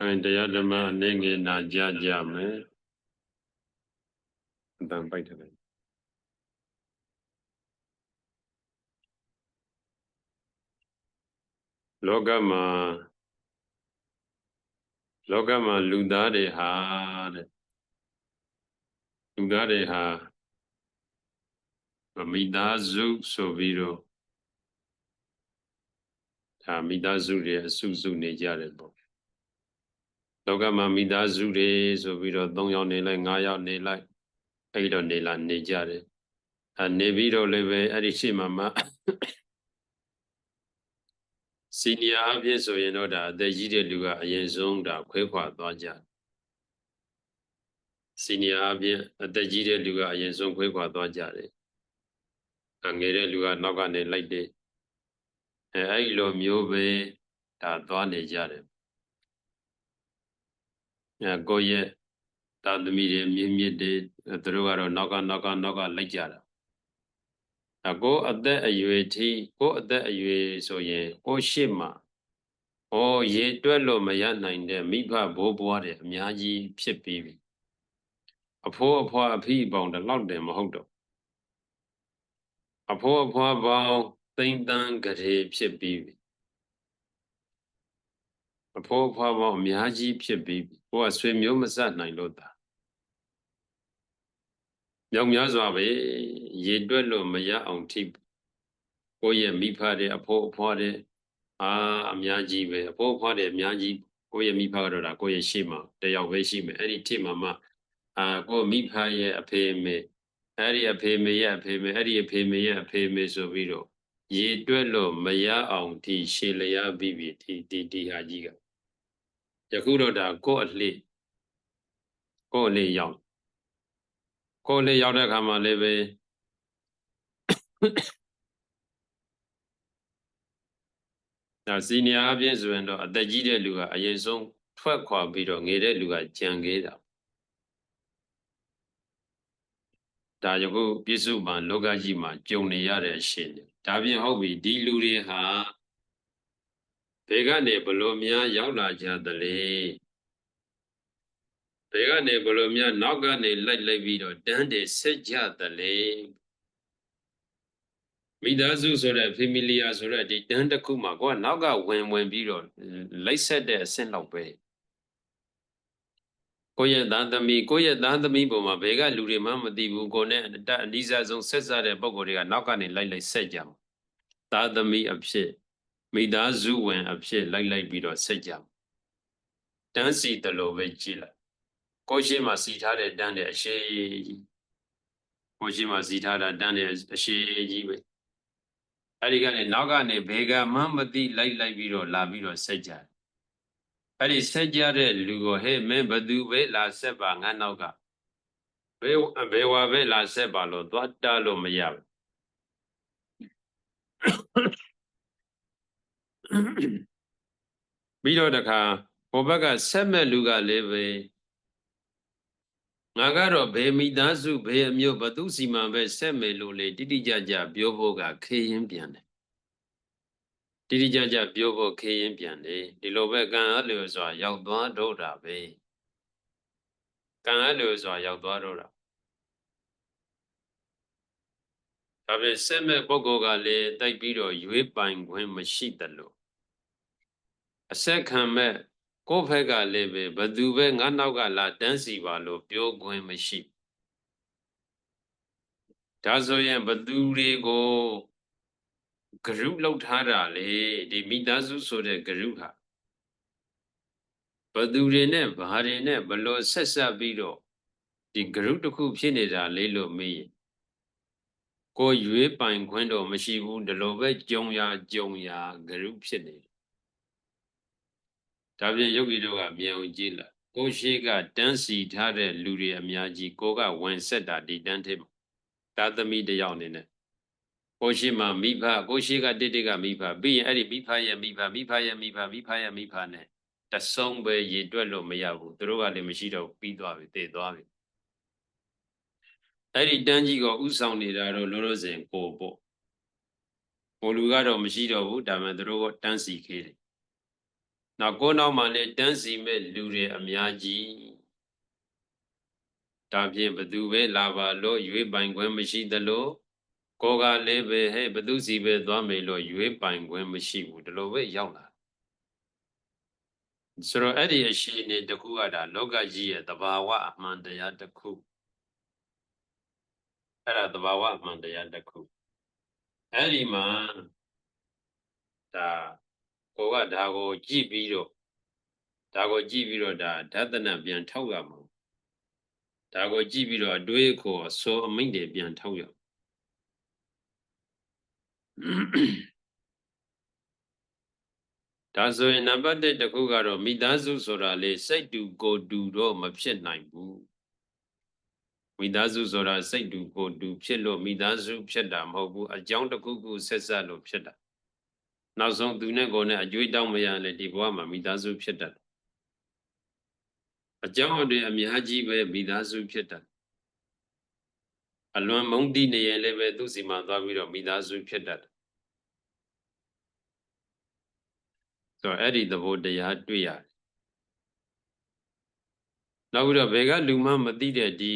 အဲတရားဓမ္မအနေငယ်နာကြကြမယ်အတန်ပိုက်တယ်လောကမှာလောကမှာလူသားတွေဟာတဲ့လူသားတွေဟာမိသားစုဆိုပြီးတော့ဒါမိသားစုတွေအစုစုနေကြတယ်ပေါ့ လောကမှာမိသားစုတွေဆိုပြီးတော့၃ယောက်နေလိုက်၅ယောက်နေလိုက်အဲ့တော့နေလာနေကြတယ်အဲနေပြီးတော့လည်းပဲအဲ့ဒီရှိမှမှစီနီယာအဖြစ်ဆိုရင်တော့ဒါအသက်ကြီးတဲ့လူကအရင်ဆုံးဒါခွဲခွာသွားကြစီနီယာအဖြစ်အသက်ကြီးတဲ့လူကအရင်ဆုံးခွဲခွာသွားကြတယ်အငယ်တဲ့လူကနောက်ကနေလိုက်တယ်အဲအဲ့လိုမျိုးပဲဒါသွားနေကြတယ်အဲ ကိုယ့်ရဲ့သာသမီတွေမြင့်မြင့်တွေသူတို့ကတော့နောက်ကနောက်ကနောက်ကလိုက်ကြတာအကိုအသက်အရွယ်ထိကိုအသက်အရွယ်ဆိုရင်ကိုရှစ်မှာဩရေတွက်လို့မရနိုင်တဲ့မိဘဘိုးဘွားတွေအများကြီးဖြစ်ပြီးပြီအဖိုးအဖွားအဖိပေါင်းတလောက်တယ်မဟုတ်တော့အဖိုးအဖွားပေါင်းသိမ့်တန်းကြရေဖြစ်ပြီးပြီအဖိုးအဖွားပေါင်းအများကြီးဖြစ်ပြီးပြီ ကိုကဆွေမျိုးမဆက်နိုင်လို့တာမြောက်များစွာပဲရေတွက်လို့မရအောင်ထိကိုယ့်ရဲ့မိဖတဲ့ အဖိုးအဖွားတဲ့အာအများကြီးပဲအဖိုးအဖွားတဲ့အများကြီးကိုယ့်ရဲ့မိဖကတော့ဒါကိုယ့်ရဲ့ရှေ့မှာတယောက်ပဲရှိမယ်အဲ့ဒီထိမှမှအာကိုယ့်မိဖရဲ့အဖေမေအဲ့ဒီအဖေမေရဲ့အဖေမေအဲ့ဒီအဖေမေရဲ့အဖေမေဆိုပြီးတော့ရေတွက်လို့မရအောင်ထိရှေလျားပြီးပြီဒီဒီဒီဟာကြီးက ယခုတော့ဒါကိုယ့်အလှကိုယ့်အလေးရောက်ကိုယ်လေးရောက်တဲ့အခါမှာလည်းပဲဒါစီနီယာအပြင်ဆိုရင်တော့အသက်ကြီးတဲ့လူကအရင်ဆုံးထွက်ခွာပြီးတော့ငယ်တဲ့လူကကြံခဲ့တာဒါယခုပြစ္စုပန်လောကကြီးမှာကြုံနေရတဲ့အရှင်ဒါပြင်ဟုတ်ပြီဒီလူတွေဟာ ဘယ်ကနေဘလို့များရောက်လာကြသလဲဘယ်ကနေဘလို့များနောက်ကနေလိုက်လိုက်ပြီးတော့တန်းတယ်ဆက်ကြသလဲမိသားစုဆိုတဲ့ familiar ဆိုတဲ့ဒီတန်းတစ်ခုမှာကိုကနောက်ကဝင်ဝင်ပြီးတော့လိုက်ဆက်တဲ့အဆင့်လောက်ပဲကိုယ့်ရဲ့သားသမီးကိုယ့်ရဲ့သားသမီးပုံမှာဘယ်ကလူတွေမှမသိဘူးကိုနဲ့အတအနိစ္စဆုံးဆက်စားတဲ့ပုံကိုယ်တွေကနောက်ကနေလိုက်လိုက်ဆက်ကြမှာသားသမီးအဖြစ် မိသားစုဝင်အဖြစ်လိုက်လိုက်ပြီးတော့ဆက်ကြမှာတန်းစီတလို့ပဲကြည်လိုက်ကိုရှိမှစီထားတဲ့တန်းတဲ့အရှိကြီးကိုရှိမှစီထားတာတန်းတဲ့အရှိကြီးပဲအဲ့ဒီကနေနောက်ကနေဘေကမှမသိလိုက်လိုက်ပြီးတော့လာပြီးတော့ဆက်ကြတယ်အဲ့ဒီဆက်ကြတဲ့လူကိုဟဲ့မင်းဘသူပဲလာဆက်ပါငါနောက်ကဘယ်ဘယ်ဝါပဲလာဆက်ပါလို့သွားတားလို့မရဘူး ပြီးတော့တခါဟိုဘက်ကဆက်မဲ့လူကလည်းပဲငါကတော့ဘယ်မိသားစုဘယ်အမျိုးဘသူစီမံပဲဆက်မယ်လို့လေတိတိကျကျပြောဖို့ကခေရင်ပြန်တယ်တိတိကျကျပြောဖို့ခေရင်ပြန်တယ်ဒီလိုပဲကံအလိုစွာရောက်သွားတော့တာပဲကံအလိုစွာရောက်သွားတော့တာဒါပေမဲ့ဆက်မဲ့ပုဂ္ဂိုလ်ကလည်းတိုက်ပြီးတော့ရွေးပိုင်ခွင့်မရှိတယ်လို့ အဆက်ခံမဲ့ကိုယ့်ဘက်ကလည်းပဲဘသူပဲငါနောက်ကလာတန်းစီပါလို့ပြောခွင့်မရှိဒါဆိုရင်ဘသူတွေကိုဂရုလောက်ထားတာလေဒီမိသားစုဆိုတဲ့ဂရုဟာဘသူတွေနဲ့ဘာတွေနဲ့ဘလို့ဆက်ဆက်ပြီးတော့ဒီဂရုတစ်ခုဖြစ်နေတာလေလို့မေးရင်ကိုရွေးပိုင်ခွင့်တော့မရှိဘူးဒီလိုပဲကြုံရကြုံရဂရုဖြစ်နေတယ် ဒါပြင်ယောဂီတို့ကမြင်အောင်ကြည့်လာကိုရှိကတန်းစီထားတဲ့လူတွေအများကြီးကိုကဝင်ဆက်တာဒီတန်းထဲမှာသာသမီတယောက်အနေနဲ့ကိုရှိမှမိဖကိုရှိကတိတိကမိဖပြီးရင်အဲ့ဒီမိဖရဲ့မိဖမိဖရဲ့မိဖမိဖရဲ့မိဖနဲ့တဆုံးပဲရေတွက်လို့မရဘူးသူတို့ကလည်းမရှိတော့ပြီးသွားပြီတည်သွားပြီအဲ့ဒီတန်းကြီးကဥဆောင်နေတာတော့လောလောဆယ်ကိုပေါ့ကိုလူကတော့မရှိတော့ဘူးဒါပေမဲ့သူတို့ကတန်းစီခေးတယ် နောက်ကိုယ်နောက်မှာလည်းတန်းစီမဲ့လူတွေအများကြီးဒါဖြင့်ဘသူပဲလာပါလို့ရွေးပိုင်ခွင့်မရှိသလိုကိုယ်ကလည်းပဲဟဲ့ဘသူစီပဲသွားမယ်လို့ရွေးပိုင်ခွင့်မရှိဘူးဒီလိုပဲရောက်လာဆိုတော့အဲ့ဒီအရှိအနေတစ်ခုကဒါလောကကြီးရဲ့သဘာဝအမှန်တရားတစ်ခုအဲ့ဒါသဘာဝအမှန်တရားတစ်ခုအဲ့ဒီမှာဒါ ကိုကဒါကိုကြည့်ပြီးတော့ဒါကိုကြည့်ပြီးတော့ဒါဓသနပြန်ထောက်ရမှာဒါကိုကြည့်ပြီးတော့အတွေးကိုအစောအမိန့်တွေပြန်ထောက်ရဒါဆိုရင်နံပါတ်1တစ်ခုကတော့မိသားစုဆိုတာလေစိတ်တူကိုယ်တူတော့မဖြစ်နိုင်ဘူးမိသားစုဆိုတာစိတ်တူကိုယ်တူဖြစ်လို့မိသားစုဖြစ်တာမဟုတ်ဘူးအကြောင်းတစ်ခုခုဆက်ဆက်လို့ဖြစ်တာ နောက်ဆုံးသူနဲ့ကိုယ်နဲ့အကျွေးတောင်းမရလေဒီဘဝမှာမိသားစုဖြစ်တတ်အကြောင်းတွေအများကြီးပဲမိသားစုဖြစ်တတ်အလွန်မုန်းတိနေရင်လည်းပဲသူ့စီမှာသွားပြီးတော့မိသားစုဖြစ်တတ်ဆိုတော့အဲ့ဒီသဘောတရားတွေ့ရတယ်နောက်ပြီးတော့ဘယ်ကလူမှမသိတဲ့ဒီ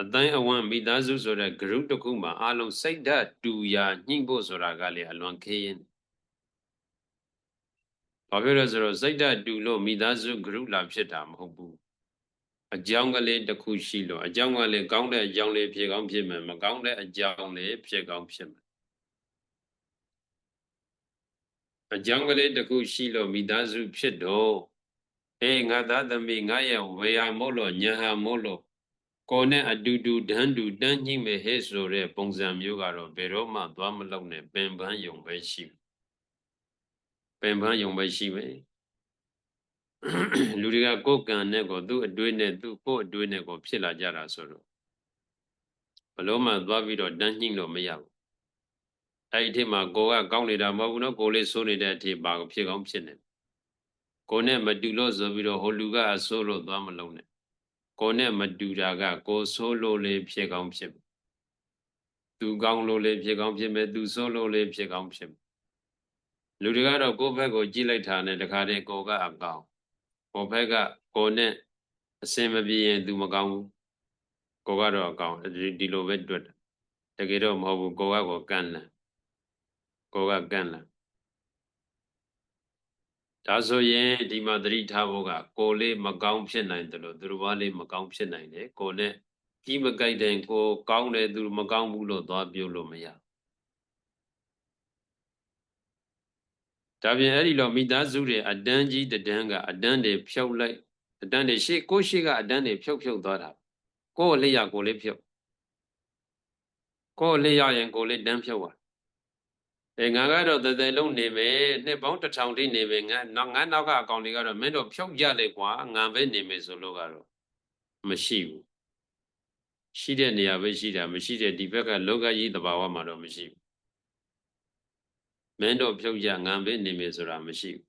အတိုင်းအဝမ်းမိသားစုဆိုတဲ့ group တစ်ခုမှာအလုံးစိတ်ဓာတ်တူရာညှိဖို့ဆိုတာကလည်းအလွန်ခေးရင် ဘာဖြစ်လဲဆိုတော့စိတ်ဓာတ်တူလို့မိသားစု group လာဖြစ်တာမဟုတ်ဘူးအကြောင်းကလေးတစ်ခုရှိလို့အကြောင်းကလေးကောင်းတဲ့အကြောင်းလေးဖြစ်ကောင်းဖြစ်မယ်မကောင်းတဲ့အကြောင်းလေးဖြစ်ကောင်းဖြစ်မယ်အကြောင်းကလေးတစ်ခုရှိလို့မိသားစုဖြစ်တော့အေးငါသားသမီးငါရဲ့ဝေယမို့လို့ညာဟာမို့လို့ကိုယ်နဲ့အတူတူတန်းတူတန်းညှိမဲ့ဟဲ့ဆိုတဲ့ပုံစံမျိုးကတော့ဘယ်တော့မှသွားမလောက်နဲ့ပင်ပန်းယုံပဲရှိ ပင်ပန်းယုံပဲရှိပဲလူတွေကကိုယ်ကံနဲ့ကိုသူ့အတွေးနဲ့သူ့ကိုယ်အတွေးနဲ့ကိုဖြစ်လာကြတာဆိုတော့ဘလို့မှသွားပြီးတော့တန်းညှိလို့မရဘူးအဲ့ဒီအထိမှာကိုကကောင်းနေတာမဟုတ်ဘူးနော်ကိုလေးဆိုးနေတဲ့အထိပါဖြစ်ကောင်းဖြစ်နေကိုနဲ့မတူလို့ဆိုပြီးတော့ဟိုလူကအဆိုးလို့သွားမလုံးနဲ့ကိုနဲ့မတူတာကကိုဆိုးလို့လေးဖြစ်ကောင်းဖြစ်သူကောင်းလို့လေးဖြစ်ကောင်းဖြစ်မယ်သူဆိုးလို့လေးဖြစ်ကောင်းဖြစ် လူတွေကတော့ကိုယ့်ဘက်ကိုကြည့်လိုက်တာနဲ့တခါတည်းကိုကအကောင်းကိုဘက်ကကိုနဲ့အစင်မပြေရင်သူမကောင်းဘူးကိုကတော့အကောင်းဒီလိုပဲတွေ့တယ်တကယ်တော့မဟုတ်ဘူးကိုကကိုကန့်လန့်ကိုကကန့်လန့်ဒါဆိုရင်ဒီမှာသတိထားဖို့ကကိုလေးမကောင်းဖြစ်နိုင်တယ်လို့သူတို့ဘာလေးမကောင်းဖြစ်နိုင်တယ်ကိုနဲ့ကြီးမကြိုက်တဲ့ကိုကောင်းတယ်သူမကောင်းဘူးလို့သွားပြောလို့မရ ဒါပြင်အဲ့ဒီလိုမိသားစုတွေအတန်းကြီးတန်းကအတန်းတွေဖြုတ်လိုက်အတန်းတွေရှေ့ကိုရှေ့ကအတန်းတွေဖြုတ်ဖြုတ်သွားတာကိုယ်လေးရကိုလေးဖြုတ်ကိုယ်လေးရရင်ကိုလေးတန်းဖြုတ်သွားအဲငါကတော့တသက်လုံးနေမယ်နှစ်ပေါင်းတစ်ထောင်ထိနေမယ်ငါနောက်ငါနောက်ကအကောင်တွေကတော့မင်းတို့ဖြုတ်ကြလေကွာငါပဲနေမယ်ဆိုလို့ကတော့မရှိဘူးရှိတဲ့နေရာပဲရှိတာမရှိတဲ့ဒီဘက်ကလောကကြီးသဘာဝမှာတော့မရှိဘူး မင်းတို့ဖြုတ်ကြငါပဲနေမယ်ဆိုတာမရှိဘူး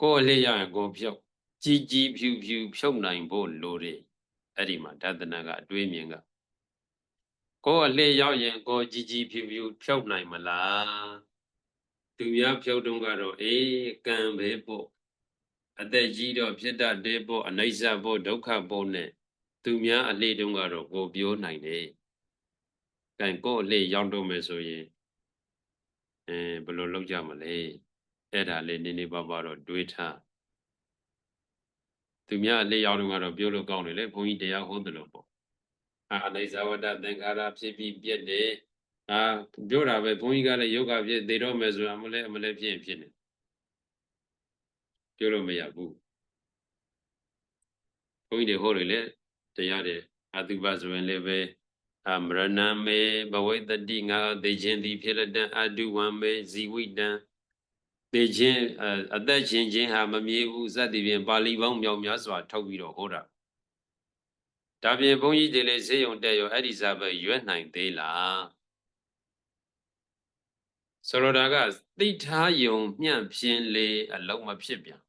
ကိုယ်အလေးရရင်ကိုဖြုတ်ကြီးကြီးဖြူဖြူဖြုတ်နိုင်ဖို့လိုတယ်အဲ့ဒီမှာဒသနာကအတွေးမြင်ကကိုယ်အလှည့်ရောက်ရင်ကိုယ်ကြီးကြီးဖြူဖြူဖြုတ်နိုင်မလားသူများဖြုတ်တုံးကတော့အေးကံပဲပေါ့အသက်ကြီးတော့ဖြစ်တတ်တယ်ပေါ့အနိစ္စပေါ့ဒုက္ခပေါ့နဲ့သူများအလှည့်တုံးကတော့ကိုပြောနိုင်တယ်။ကံကိုယ်အလှည့်ရောက်တော့မယ်ဆိုရင် အဲဘယ်လိုလုပ်ကြမလဲအဲ့ဒါလေးနည်းနည်းပါးပါတော့တွေးထားသူများအလှည့်ရောက်တော့ကတော့ပြောလို့ကောင်းတယ်လေဘုန်းကြီးတရားဟောတယ်လို့ပေါ့အာအိဇဝတ္တသင်္ခါရဖြစ်ပြီးပြက်တယ်အာပြောတာပဲဘုန်းကြီးကလည်းယောဂဖြစ်သေတော့မယ်ဆိုတာမလဲအမလဲဖြစ်ရင်ဖြစ်နေပြောလို့မရဘူးဘုန်းကြီးတွေဟောတယ်လေတရားတွေအတုပဆိုရင်လည်းပဲ အမရဏမေဘဝိတတိငါသေခြင်းသည်ဖြစ်လက်တံအတုဝံမေဇီဝိတံသေခြင်းအသက်ရှင်ခြင်းဟာမမြဲဘူးစသည်ဖြင့်ပါဠိပေါင်းမြောက်များစွာထုတ်ပြီးတော့ဟောတာဒါပြင်ဘုန်းကြီးတွေလည်းဈေးရုံတက်ရောအဲ့ဒီဇာပဲရွက်နိုင်သေးလားဆိုလိုတာကသိထားယုံမျှဖြင်းလေအလုံးမဖြစ်ပြန်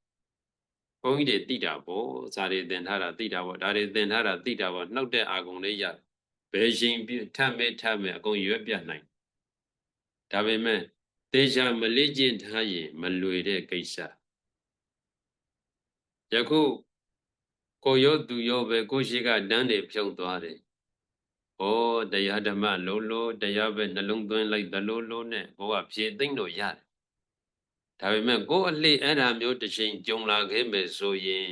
ဘုန်းကြီးတွေသိတာပေါ့ဇာတွေသင်ထားတာသိတာပေါ့ဒါတွေသင်ထားတာသိတာပေါ့နှုတ်တဲ့အာဂုံလေးရ ဘယ်ရှင်ထပ်မဲ့ထပ်မဲ့အကုန်ရွက်ပြနိုင်ဒါပေမဲ့တေချာမလေးကျင့်ထားရင်မလွေတဲ့ကိစ္စယခုကိုရောသူရောပဲကိုရှိကတန်းနေဖြုံသွားတယ်ဩတရားဓမ္မလုံးလုံးတရားပဲနှလုံးသွင်းလိုက်သလိုလိုနဲ့ကိုကဖြည့်သိမ့်လို့ရတယ်ဒါပေမဲ့ကိုအလှအဲ့ဒါမျိုးတစ်ချိန်ကြုံလာခဲ့မယ်ဆိုရင်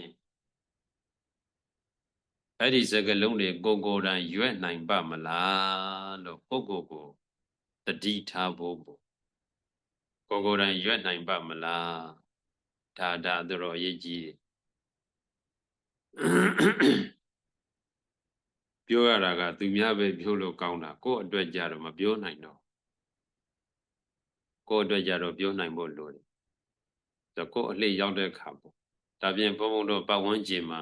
အဲ့ဒီစကလုံးတွေကိုကိုယ်တိုင်ရွက်နိုင်ပါမလားလို့ကိုကိုကိုတတိထားဖို့ပေါ့ကိုကိုယ်တိုင်ရွက်နိုင်ပါမလားဒါဒါတော့အရေးကြီးတယ်ပြောရတာကသူများပဲပြောလို့ကောင်းတာကိုယ့်အတွက်ကြတော့မပြောနိုင်တော့ကိုယ့်အတွက်ကြတော့ပြောနိုင်ဖို့လိုတယ်ဆိုတော့ကိုယ့်အလှည့်ရောက်တဲ့အခါပေါ့ဒါပြင်ဘုံဘုံတော့ပတ်ဝန်းကျင်မှာ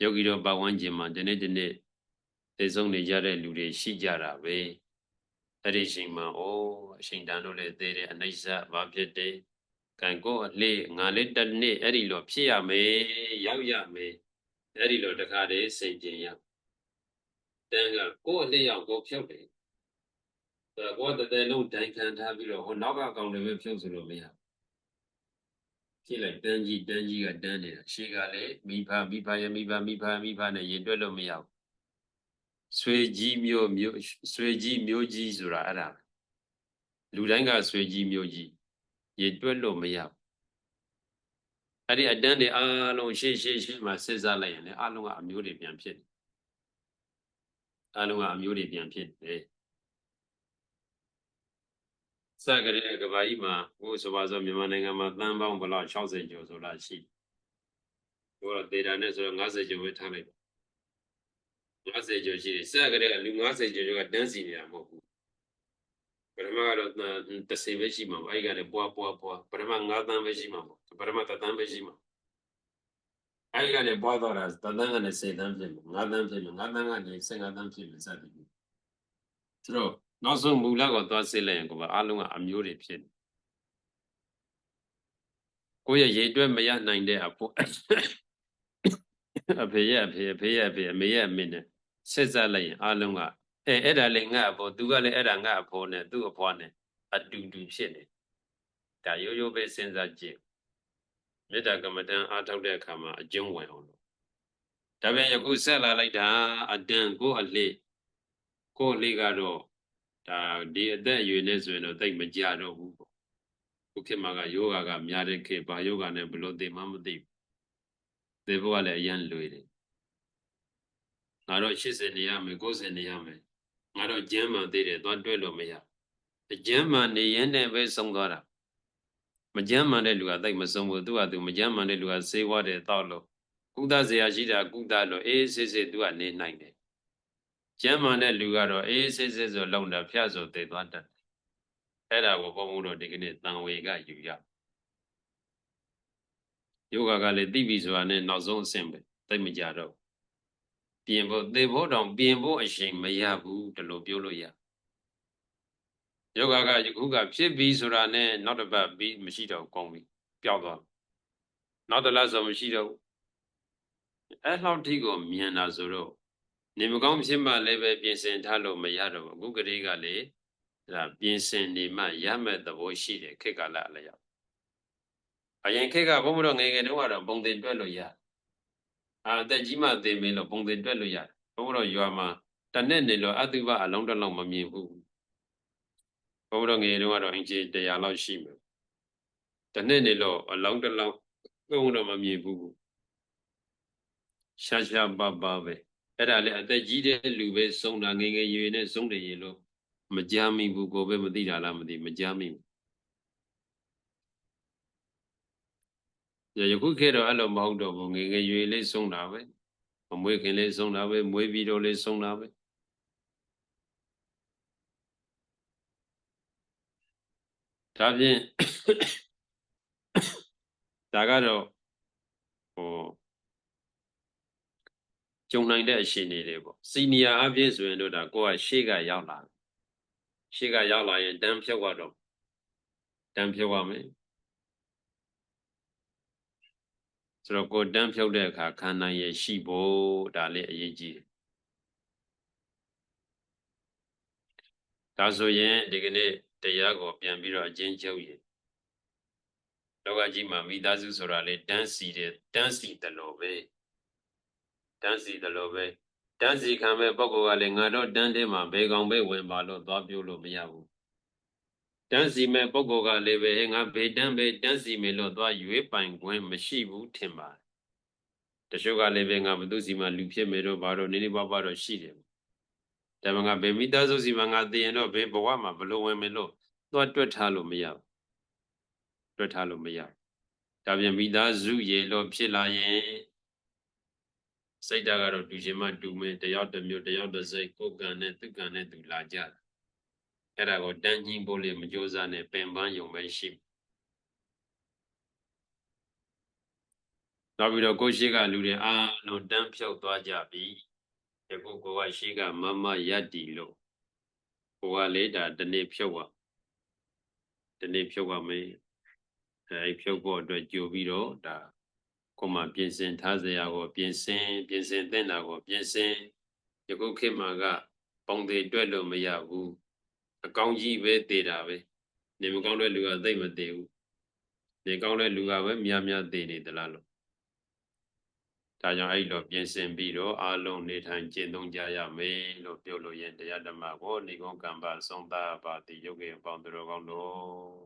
ယောဂီတို့ပတ်ဝန်းကျင်မှာဒီနေ့ဒီနေ့သိဆုံးနေကြတဲ့လူတွေရှိကြတာပဲအဲ့ဒီချိန်မှာအိုးအချိန်တန်လို့လည်းသေးတယ်အနိစ္စဘာဖြစ်တယ်ကံကိုအလှငါလေးတစ်နေ့အဲ့ဒီလိုဖြစ်ရမယ်ရောက်ရမယ်အဲ့ဒီလိုတခါတည်းစိတ်ကျင်ရတန်ကကိုအလှရောက်ကိုဖြုတ်တယ်ဒါကိုတတဲလုံးဒိုင်ခံထားပြီးတော့ဟိုနောက်ကကောင်တွေပဲဖြုတ်ဆိုလို့မရ ဖြစ်လိုက်တန်းကြီးတန်းကြီးကတန်းနေတာရှေ့ကလည်းမိဖမိဖရဲ့မိဖမိဖမိဖနဲ့ရင်တွက်လို့မရဘူးဆွေကြီးမျိုးမျိုးဆွေကြီးမျိုးကြီးဆိုတာအဲ့ဒါလူတိုင်းကဆွေကြီးမျိုးကြီးရင်တွက်လို့မရဘူးအဲ့ဒီအတန်းတွေအားလုံးရှေ့ရှေ့ရှေ့မှာစဉ်းစားလိုက်ရင်လည်းအားလုံးကအမျိုးတွေပြန်ဖြစ်တယ်အားလုံးကအမျိုးတွေပြန်ဖြစ်တယ် 这个那个吧，一嘛，我说话说明白那个嘛，咱把我们老小时就说那些，我对了，那时候我是就会他们，我是就是这个那个，我是就是个东西呢，我。Parama galot na tase vejima, ay gane boa boa boa. Parama ngatan vejima, parama tatan vejima. Ay gane boa doras, tatan gane se dam se, ngatan se, ngatan gane se ngatan se, sa de. Tro, န်းပဲရှိမှာအဲ့ကလည်းပွားတော့တာ3တန်းကနေ10တန်းဖြစ်မှာ9တန်းဖြစ်မှာ9တန်းကနေ15တန်းဖြစ်မှာစသည်ဖြင့်ဆိုတော့နောက်ဆုံးမူလကိုသွားစစ်လိုက်ရင်ကိုယ်ကအလုံးကအမျိုးတွေဖြစ်တယ်ကိုယ့်ရဲ့ရေတွက်မရနိုင်တဲ့အဖို့အဖေရဲ့အဖေအဖေရဲ့အဖေအမေရဲ့အမေနဲ့ဆက်စပ်လိုက်ရင်အလုံးကအဲအဲ့ဒါလည်းငါ့အဖို့သူကလည်းအဲ့ဒါငါ့အဖို့နဲ့သူ့အဖွားနဲ့အတူတူဖြစ်နေဒါရိုးရိုးပဲစဉ်းစားကြည့်မေတ္တာကမ္မဋ္ဌာန်းအားထုတ်တဲ့အခါမှာအကျုံးဝင်အောင်လို့ဒါပြန်ယခုဆက်လာလိုက်တာအတန်ကိုအလေးကိုအလေးကတော့ ဒါဒီအသက်အရွယ်နဲ့ဆိုရင်တော့တိတ်မကြတော့ဘူးပေါ့ခုခေတ်မှာကယောဂကများတဲ့ခေတ်ဘာယောဂနဲ့ဘလို့သိမှမသိဘူးသိဖို့ကလည်းအရန်လွယ်တယ်ငါတော့80နေရမယ်90နေရမယ်ငါတော့ကျမ်းမှန်သေးတယ်သွားတွဲလို့မရအကျမ်းမှန်နေရင်နဲ့ပဲဆုံးသွားတာမကျမ်းမှန်တဲ့လူကတိတ်မဆုံးဘူးသူကသူမကျမ်းမှန်တဲ့လူကစေးဝါတယ်တောက်လို့ကုသစရာရှိတာကုသလို့အေးဆေးဆေးသူကနေနိုင်တယ် ကျမ်းမာတဲ့လူကတော့အေးဆေးဆေးဆိုလုံတာဖျက်ဆိုသိသွားတတ်အဲ့ဒါကိုဘုံဘုံတို့ဒီကနေ့တန်ဝေကယူရယောဂကလည်းသိပြီဆိုတာနဲ့နောက်ဆုံးအဆင့်ပဲသိမကြတော့ပြင်ဖို့သေဖို့တောင်ပြင်ဖို့အချိန်မရဘူးတလို့ပြောလို့ရယောဂကယခုကဖြစ်ပြီဆိုတာနဲ့နောက်တစ်ပတ်ပြီးမရှိတော့ကောင်းပြီပျောက်သွားနောက်တစ်လဆိုမရှိတော့အဲ့လောက်ထိကိုမြင်တာဆိုတော့ နေမကောင်းဖြစ်မှလည်းပဲပြင်ဆင်ထားလို့မရတော့ဘူးအခုကလေးကလေဒါပြင်ဆင်နေမှရမဲ့သဘောရှိတယ်ခေတ်ကာလအလျောက်အရင်ခေတ်ကဘုံမတော်ငယ်ငယ်တုန်းကတော့ပုံတင်တွက်လို့ရအာအသက်ကြီးမှသိမင်းလို့ပုံတင်တွက်လို့ရတယ်ဘုံမတော်ရွာမှာတနဲ့နေလို့အတုပအလုံးတစ်လုံးမမြင်ဘူးဘုံမတော်ငယ်တုန်းကတော့အင်ဂျီ100လောက်ရှိမယ်တနဲ့နေလို့အလုံးတစ်လုံးဘုံမတော်မမြင်ဘူးရှာရှာပါပါပဲ အဲ့ဒါလည်းအသက်ကြီးတဲ့လူပဲဆုံးတာငယ်ငယ်ရွယ်နဲ့ဆုံးတယ်ရေလို့မကြားမိဘူးကိုပဲမသိတာလားမသိမကြားမိဘူးယခုခေတ်တော့အဲ့လိုမဟုတ်တော့ဘူးငယ်ငယ်ရွယ်လေးဆုံးတာပဲမမွေးခင်လေးဆုံးတာပဲမွေးပြီးတော့လေးဆုံးတာပဲဒါဖြင့်ဒါကတော့ဟို ကြုံနိုင်တဲ့အရှင်နေတွေပေါ့စီနီယာအပြည့်ဆိုရင်တို့ဒါကိုကရှေ့ကရောက်လာရှေ့ကရောက်လာရင်တန်းဖြုတ်ရတော့တန်းဖြုတ်ရမယ်ဆိုတော့ကိုတန်းဖြုတ်တဲ့အခါခန္ဓာရဲ့ရှိဖို့ဒါလေးအရေးကြီးတယ်ဒါဆိုရင်ဒီကနေ့တရားကိုပြန်ပြီးတော့အကျဉ်းချုပ်ရင်လောကကြီးမှာမိသားစုဆိုတာလေတန်းစီတယ်တန်းစီတယ်လို့ပဲ တန်းစီတယ်လို့ပဲတန်းစီခံမဲ့ပုဂ္ဂိုလ်ကလည်းငါတော့တန်းထဲမှာဘယ်ကောင်ပဲဝင်ပါလို့သွားပြောလို့မရဘူးတန်းစီမဲ့ပုဂ္ဂိုလ်ကလည်းပဲငါဘေတန်းပဲတန်းစီမယ်လို့သွားရွေးပိုင်ခွင့်မရှိဘူးထင်ပါတယ်တချို့ကလည်းပဲငါဘသူစီမှာလူဖြစ်မယ်တော့ဘာတော့နေနေပါပါတော့ရှိတယ်ဒါမှငါဘယ်မိသားစုစီမှာငါသိရင်တော့ဘယ်ဘဝမှာဘလို့ဝင်မယ်လို့သွားတွက်ထားလို့မရဘူးတွက်ထားလို့မရဘူးဒါပြန်မိသားစုရေလို့ဖြစ်လာရင် စိတ်ဓာတ်ကတော့တူချင်းမှတူမယ်တယောက်တစ်မျိုးတယောက်တစ်စိတ်ကိုယ်ကံနဲ့သူကံနဲ့သူလာကြတယ်အဲ့ဒါကိုတန်းကြီးဖို့လေမကြိုးစားနဲ့ပင်ပန်းယုံပဲရှိနောက်ပြီးတော့ကိုရှိကလူတွေအားလုံးတန်းဖြုတ်သွားကြပြီယခုကိုကရှိကမမယတ်တီလို့ကိုကလေဒါတနေ့ဖြုတ်ပါတနေ့ဖြုတ်ပါမယ်အဲဖြုတ်ဖို့အတွက်ကြိုပြီးတော့ဒါ ကိုမှပြင်ဆင်ထားစရာကိုပြင်ဆင်ပြင်ဆင်သင့်တာကိုပြင်ဆင်ယခုခေတ်မှာကပုံသေးတွက်လို့မရဘူးအကောင်းကြီးပဲသေးတာပဲနေမကောင်းတဲ့လူကသိမ့်မသေးဘူးနေကောင်းတဲ့လူကပဲများများသေးနေသလားလို့ဒါကြောင့်အဲ့လိုပြင်ဆင်ပြီးတော့အာလုံးနေထိုင်ကျင့်သုံးကြရမယ်လို့ပြောလို့ရင်တရားဓမ္မကိုဏိကုံကမ္ဘာဆုံးသားပါတိယုတ်ကေပေါင်းသူတော်ကောင်းတို့